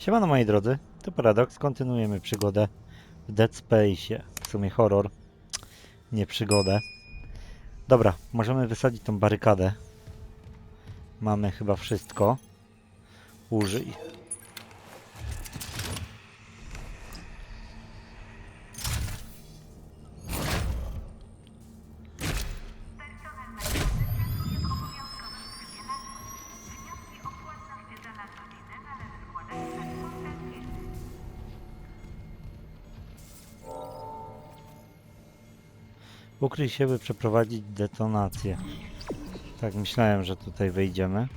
Siemano moi drodzy, to Paradox, kontynuujemy przygodę w Dead Space. W sumie horror, nie przygodę. Dobra, możemy wysadzić tą barykadę. Mamy chyba wszystko. Użyj. Ukryj się, by przeprowadzić detonację. Tak, myślałem, że tutaj wejdziemy.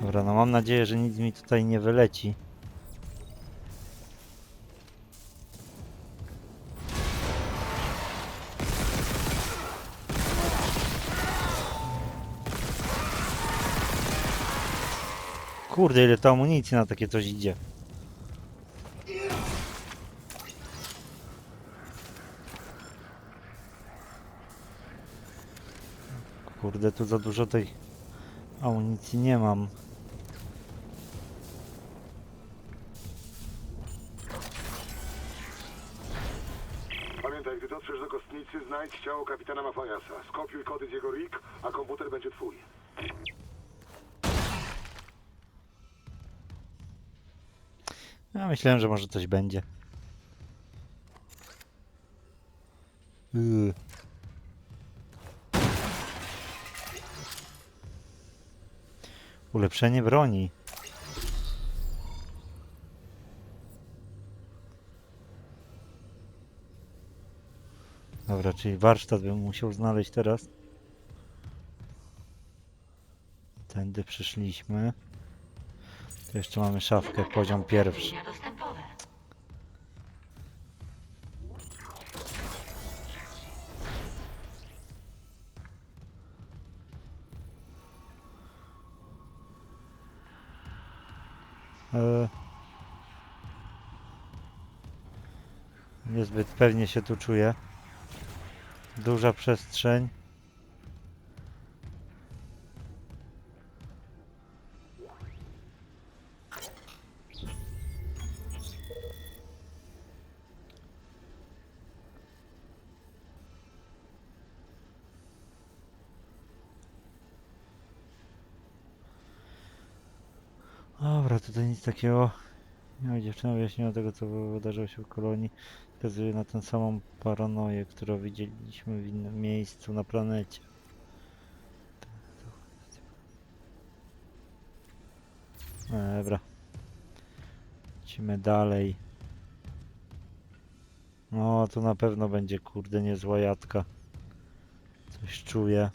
Dobra, no mam nadzieję, że nic mi tutaj nie wyleci. Kurde, ile to amunicji na takie coś idzie. Kurde, tu za dużo tej amunicji nie mam. Ja myślałem, że może coś będzie. Yy. Ulepszenie broni. Dobra, czyli warsztat bym musiał znaleźć teraz. Tędy przyszliśmy. Tu jeszcze mamy szafkę, poziom pierwszy. E, Niezbyt pewnie się tu czuję. Duża przestrzeń. Tutaj nic takiego. No, dziewczyna wyjaśniła tego, co wydarzyło się w kolonii. Wskazuje na tę samą paranoję, którą widzieliśmy w innym miejscu na planecie. Dobra. Lecimy dalej. No, to na pewno będzie, kurde, niezła jadka. Coś czuję.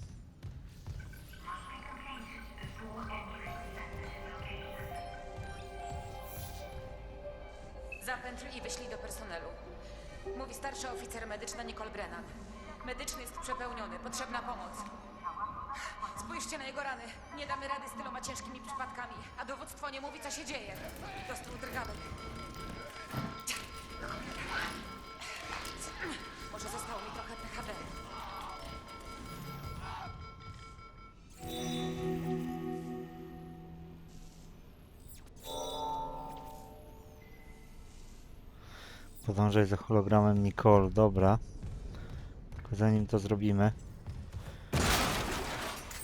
Zapętl i wyślij do personelu. Mówi starszy oficer medyczna Nicole Brennan. Medyczny jest przepełniony, potrzebna pomoc. Spójrzcie na jego rany. Nie damy rady z tyloma ciężkimi przypadkami, a dowództwo nie mówi, co się dzieje. Dostał drgawy. Może Podążaj za hologramem Nicole, dobra. Tylko zanim to zrobimy,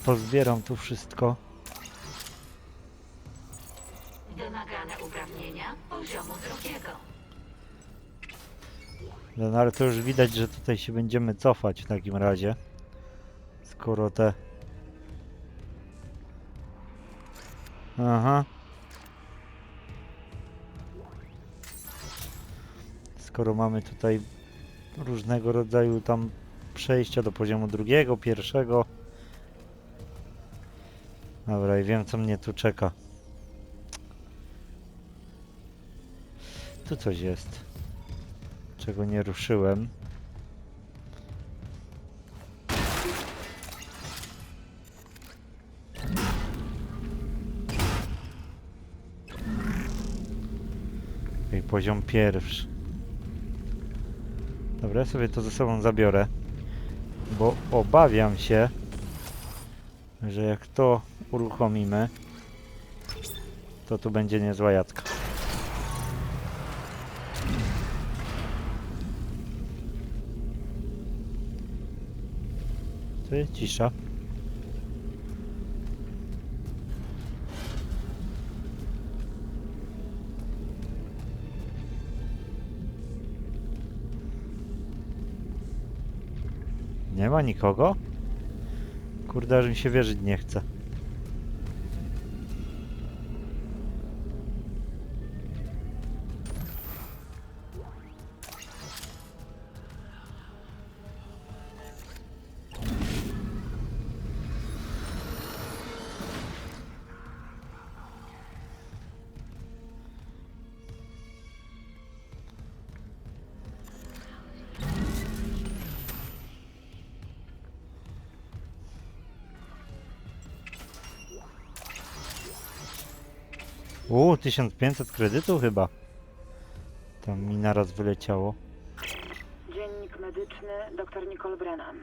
pozbieram tu wszystko. Wymagane uprawnienia poziomu drugiego. No ale to już widać, że tutaj się będziemy cofać w takim razie. Skoro te... Aha. Skoro mamy tutaj różnego rodzaju tam przejścia do poziomu drugiego, pierwszego. Dobra, i wiem co mnie tu czeka. Tu coś jest czego nie ruszyłem. Okej, poziom pierwszy. Dobra, ja sobie to ze sobą zabiorę. Bo obawiam się, że jak to uruchomimy, to tu będzie niezła jadka. Cisza. Nie ma nikogo? Kurde, aż mi się wierzyć nie chce. Uuu, 1500 kredytów chyba. Tam mi naraz wyleciało. Dziennik medyczny dr Nicole Brennan.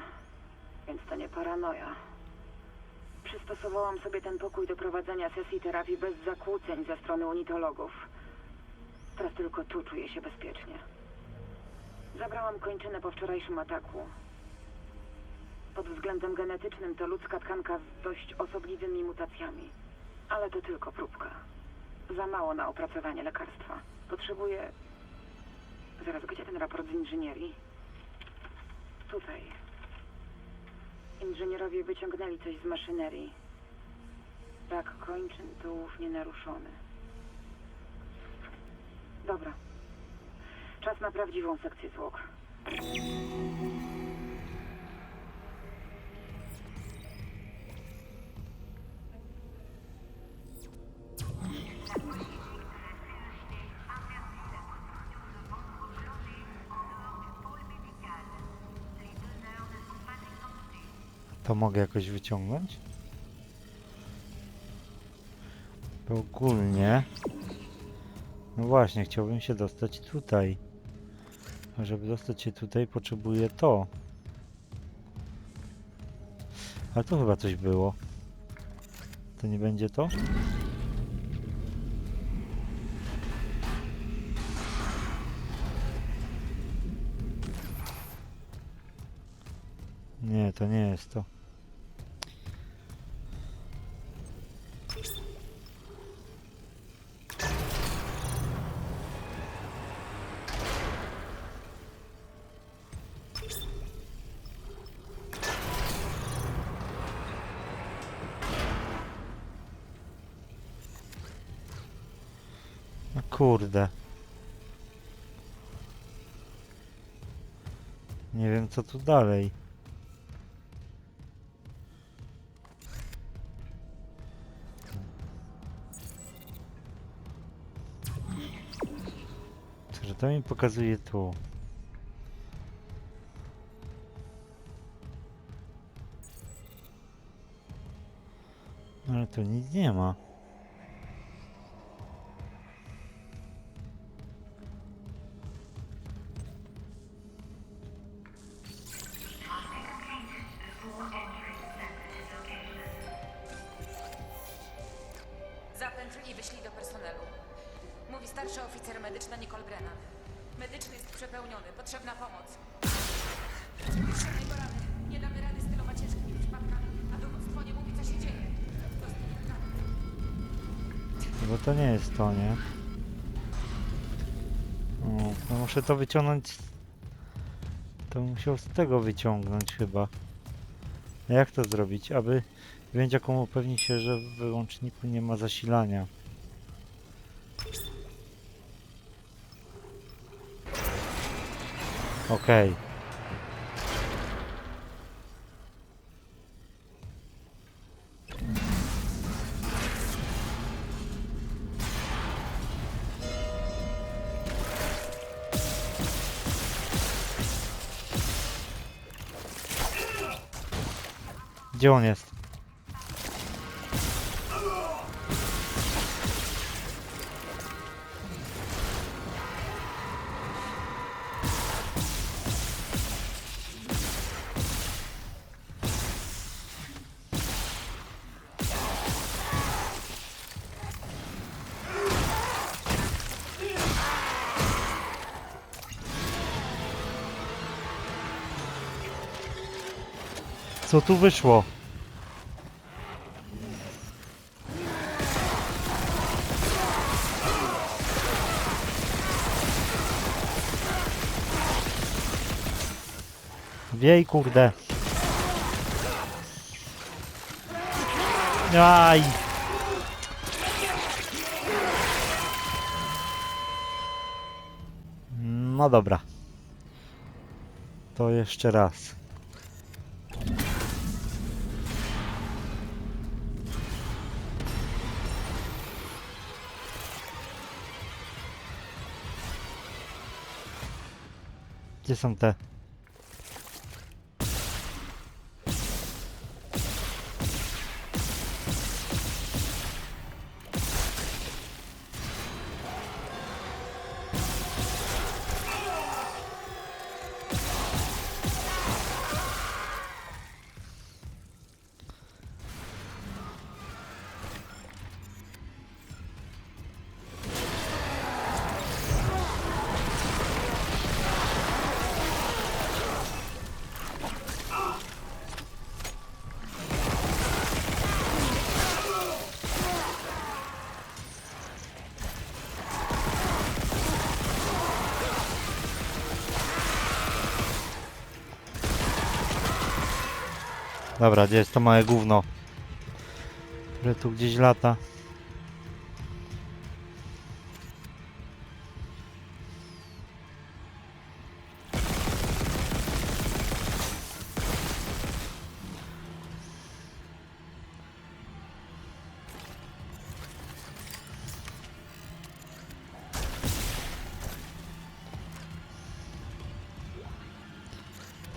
Więc to nie paranoja. Przystosowałam sobie ten pokój do prowadzenia sesji terapii bez zakłóceń ze strony unitologów. Teraz tylko tu czuję się bezpiecznie. Zabrałam kończynę po wczorajszym ataku. Pod względem genetycznym to ludzka tkanka z dość osobliwymi mutacjami. Ale to tylko próbka. Za mało na opracowanie lekarstwa. Potrzebuję Zaraz, gdzie ten raport z inżynierii? Tutaj. Inżynierowie wyciągnęli coś z maszynerii. Brak kończyn, tułów nienaruszony. Dobra. Czas na prawdziwą sekcję zwłok. Mogę jakoś wyciągnąć? Bo ogólnie... No właśnie, chciałbym się dostać tutaj. A żeby dostać się tutaj, potrzebuję to. Ale tu chyba coś było. To nie będzie to? Nie, to nie jest to. Kurde. Nie wiem co tu dalej. Że to mi pokazuje tu. Ale tu nic nie ma. Starsza oficer medyczna Nicole Brennan. Medyczny jest przepełniony, potrzebna pomoc. Rany. Nie damy rady z tyloma ciężkimi przypadkami, a dowództwo nie mówi, co się dzieje. Spotkamy. Bo to nie jest to, nie? No muszę to wyciągnąć. To musiał z tego wyciągnąć chyba. Jak to zrobić? Aby wziąć jaką upewnić się, że w wyłączniku nie ma zasilania. Okej. Gdzie on jest? Co tu wyszło? Wiej, kurde. Aj. No dobra. To jeszcze raz. Gdzie są te? Dobra, gdzie jest to małe gówno? Które tu gdzieś lata.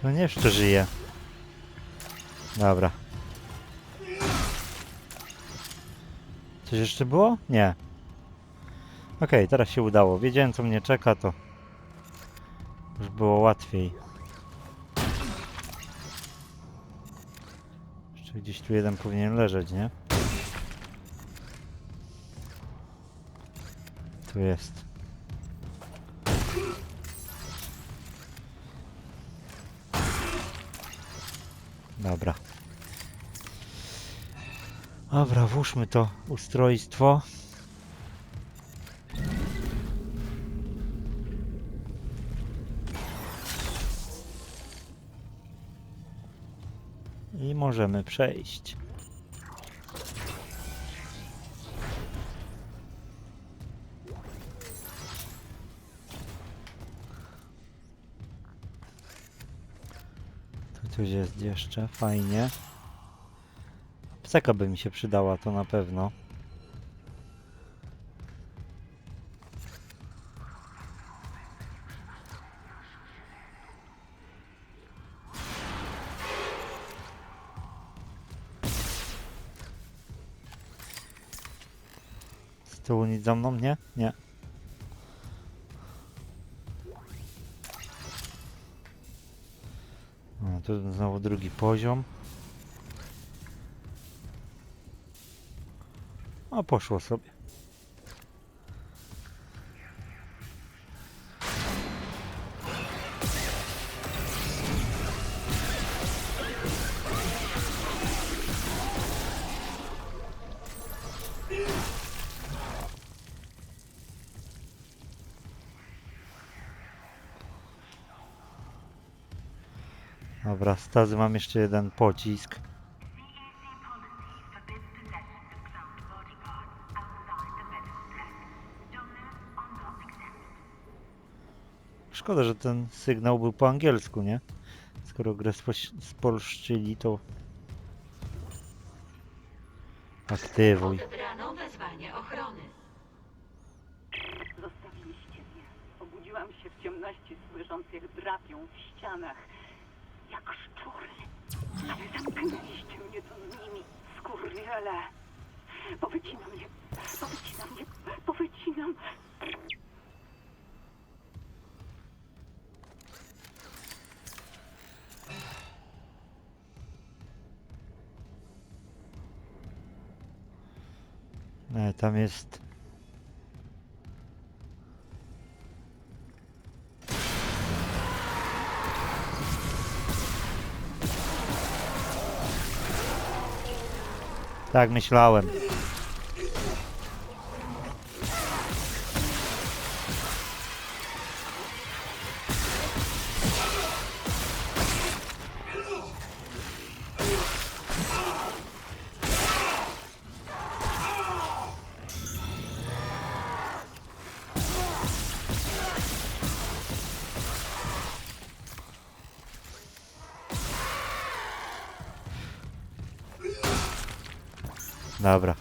To nie jeszcze żyje. Dobra. Coś jeszcze było? Nie. Okej, teraz się udało. Wiedziałem co mnie czeka, to już było łatwiej. Jeszcze gdzieś tu jeden powinien leżeć, nie? Tu jest. Dobra. Dobra, włóżmy to ustrojstwo. I możemy przejść. Tu jest jeszcze, fajnie. Pseka by mi się przydała, to na pewno. Z tyłu nic za mną? Nie? Nie. Tu znowu drugi poziom. A poszło sobie. Dobra, stazy mam jeszcze jeden pocisk. Szkoda, że ten sygnał był po angielsku, nie? Skoro grę spolszczyli, to... Aktywuj. Odebrano wezwanie ochrony. Zostawiliście mnie. Obudziłam się w ciemności, słysząc jak drapią w ścianach. Jak szczury. Ale zamknęliście mnie tu z nimi. Skurwiele. Powycinam je. Powycinam je. Powycinam. E, tam jest... Tak myślałem. Dobra.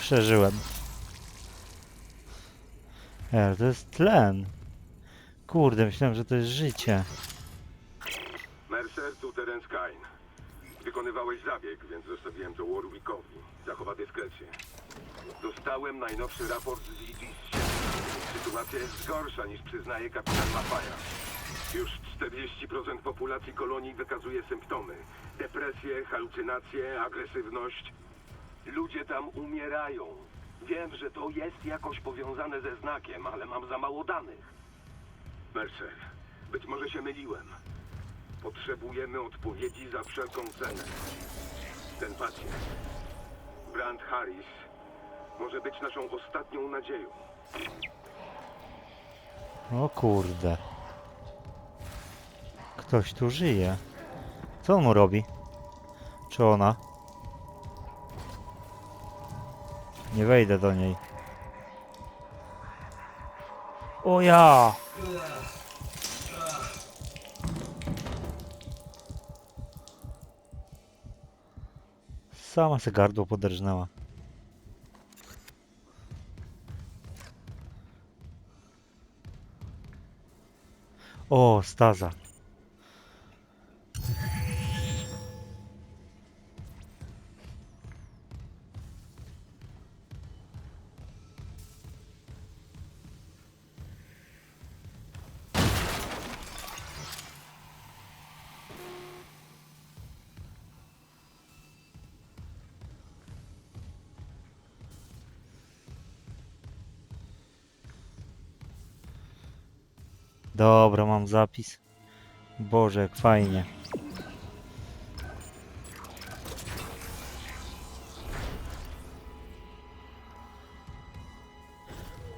Przeżyłem. E, to jest tlen. Kurde, myślałem, że to jest życie. Mercer, tu Terence Kine. Wykonywałeś zabieg, więc zostawiłem to Warwickowi. Zachowa dyskrecję. Dostałem najnowszy raport z IGIS. Sytuacja jest gorsza niż przyznaje kapitan Mafaja. Już 40% populacji kolonii wykazuje symptomy. Depresję, halucynacje, agresywność. Ludzie tam umierają. Wiem, że to jest jakoś powiązane ze znakiem, ale mam za mało danych. Mercer, być może się myliłem. Potrzebujemy odpowiedzi za wszelką cenę. Ten pacjent, Brand Harris, może być naszą ostatnią nadzieją. O kurde. Ktoś tu żyje. Co on mu robi? Czy ona? Nie wejdę do niej. O ja! Sama se gardło poderżnęła. O, staza. Dobra, mam zapis. Boże, jak fajnie.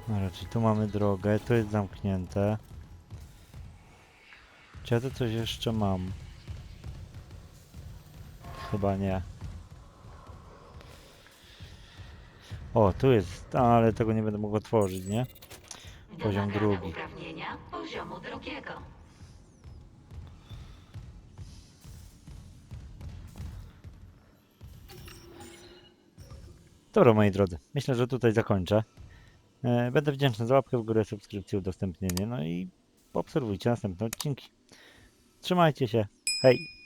Dobra, czyli tu mamy drogę, tu jest zamknięte. Czy ja coś jeszcze mam? Chyba nie. O, tu jest, ale tego nie będę mógł otworzyć, nie? Poziom drugi. Poziomu drugiego. Dobra, moi drodzy, myślę, że tutaj zakończę. E, Będę wdzięczny za łapkę w górę, subskrypcję, udostępnienie, no i obserwujcie następne odcinki. Trzymajcie się, hej!